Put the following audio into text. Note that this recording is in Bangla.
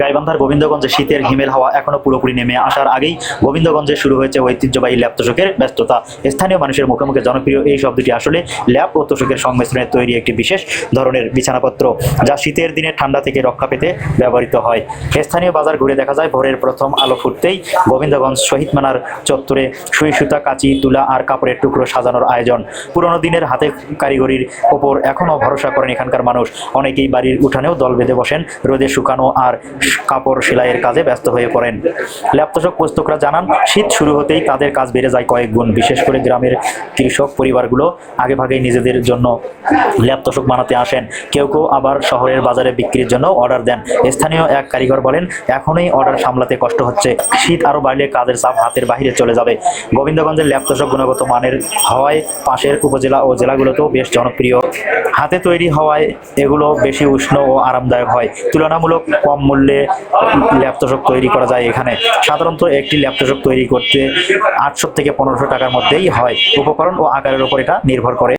গাইবান্ধার গোবিন্দগঞ্জে শীতের হিমেল হাওয়া এখনও পুরোপুরি নেমে আসার আগেই গোবিন্দগঞ্জে শুরু হয়েছে ঐতিহ্যবাহী ল্যাপ তোষকের ব্যস্ততা। স্থানীয় মানুষের মুখে মুখে জনপ্রিয় এই শব্দটি আসলে ল্যাপ ও তোষকের সংমিশ্রণে তৈরি একটি বিশেষ ধরনের বিছানাপত্র, যা শীতের দিনে ঠান্ডা থেকে রক্ষা পেতে ব্যবহৃত হয়। স্থানীয় বাজার ঘুরে দেখা যায়, ভোরের প্রথম আলো ফুটতেই গোবিন্দগঞ্জ শহীদ মানার চত্বরে সুই সুতা, কাঁচি, তুলা আর কাপড়ের টুকরো সাজানোর আয়োজন। পুরনো দিনের হাতে কারিগরির ওপর এখনও ভরসা করেন এখানকার মানুষ। অনেকেই বাড়ির উঠানেও দল বেঁধে বসেন, রোদে শুকানো আর কাপড় সেলাইয়ের কাজে ব্যস্ত হয়ে পড়েন। ল্যাপতোষক পুস্তকরা জানান, শীত শুরু হতেই তাদের কাজ বেড়ে যায় কয়েক গুণ। বিশেষ করে গ্রামের কৃষক পরিবারগুলো আগে ভাগেই নিজেদের জন্য ল্যাপতোষক বানাতে আসেন। কেউ কেউ আবার শহরের বাজারে বিক্রির জন্য অর্ডার দেন। স্থানীয় এক কারিগর বলেন, এখনই অর্ডার সামলাতে কষ্ট হচ্ছে। শীত আরও বাড়লে কাজের চাপ হাতের বাইরে চলে যাবে। গোবিন্দগঞ্জের ল্যাপতোষক গুণগত মানের হওয়ায় পাশের উপজেলা ও জেলাগুলোতেও বেশ জনপ্রিয়। হাতে তৈরি হওয়ায় এগুলো বেশি উষ্ণ ও আরামদায়ক হয়। তুলনামূলক কম মূল্যে ল্যাপটপ তৈরি করা যায় এখানে। সাধারণত একটি ল্যাপটপ তৈরি করতে আটশো থেকে পনেরোশো টাকার মধ্যেই হয়। উপকরণ ও আকারের উপর এটা নির্ভর করে।